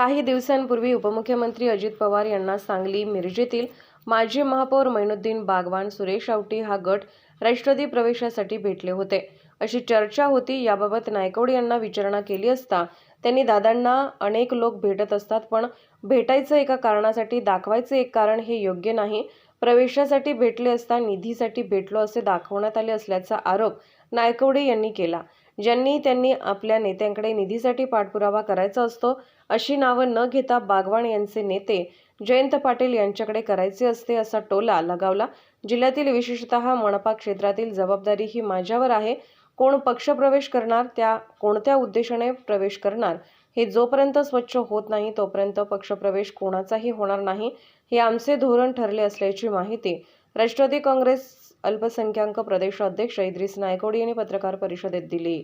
काही दिवसांपूर्वी उपमुख्यमंत्री अजित पवार यांना सांगली मिरजेतील माजी महापौर मैनुद्दीन बागवान सुरेश आवटी हा गट राष्ट्रवादी प्रवेशासाठी भेटले होते. अशी चर्चा होती याबाबत नायकवडे यांना विचारणा केली असता त्यांनी दादांना अनेक लोक भेटत असतात पण भेटायचं एका कारणासाठी दाखवायचं एक कारण हे योग्य नाही. प्रवेशासाठी भेटले असता निधीसाठी भेटलो असे दाखवण्यात आले असल्याचा आरोप नायकवडे यांनी केला. ज्यांनी त्यांनी आपल्या नेत्यांकडे निधीसाठी पाठपुरावा करायचा असतो अशी नावं न घेता बागवान यांचे नेते जयंत पाटील यांच्याकडे करायचे असते असा टोला लगावला. जिल्ह्यातील विशेषतः मनपा क्षेत्रातील जबाबदारी ही माझ्यावर आहे. कोण पक्षप्रवेश करणार त्या कोणत्या उद्देशाने प्रवेश करणार हे जोपर्यंत स्वच्छ होत नाही तोपर्यंत पक्षप्रवेश कोणाचाही होणार नाही हे आमचे धोरण ठरले असल्याची माहिती राष्ट्रवादी काँग्रेस अल्पसंख्याक प्रदेश अध्यक्ष इद्रिस नायकवडी यांनी पत्रकार परिषदेत दिली.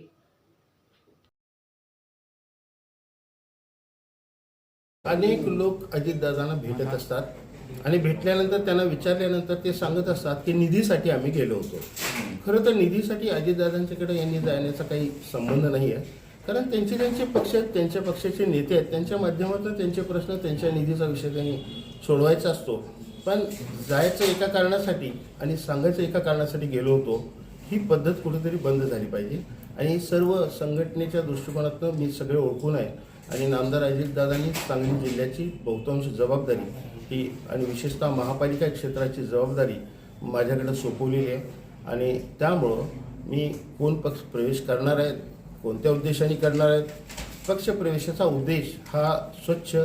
अनेक लोक अजितदादांना भेटत असतात आणि भेटल्यानंतर त्यांना विचारल्यानंतर ते सांगत असतात की निधीसाठी आम्ही गेलो होतो. खरं तर निधीसाठी अजितदादांच्याकडे यांनी जाण्याचा काही संबंध नाही आहे. कारण त्यांचे त्यांचे पक्ष आहेत त्यांच्या पक्षाचे नेते आहेत त्यांच्या माध्यमातून त्यांचे प्रश्न त्यांच्या निधीचा विषय त्यांनी सोडवायचा असतो. पण जायचं एका कारणासाठी आणि सांगायचं एका कारणासाठी गेलो होतो ही पद्धत कुठेतरी बंद झाली पाहिजे. आणि सर्व संघटनेच्या दृष्टिकोनातून मी सगळे ओळखून आहे. आणि नामदार अजितदादांनी सांगली जिल्ह्याची बहुतांश जबाबदारी ही आणि विशेषतः महापालिका क्षेत्राची जबाबदारी माझ्याकडे सोपवलेली आहे. आणि त्यामुळं मी कोण पक्ष प्रवेश करणार आहेत कोणत्या उद्देशाने करणार आहेत? पक्ष प्रवेशाचा उद्देश हा स्वच्छ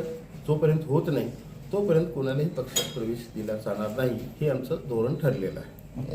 जोपर्यंत होत नाही तोपर्यंत कोणालाही पक्षात प्रवेश दिला जाणार नाही. हे आमचं धोरण ठरलेलं आहे.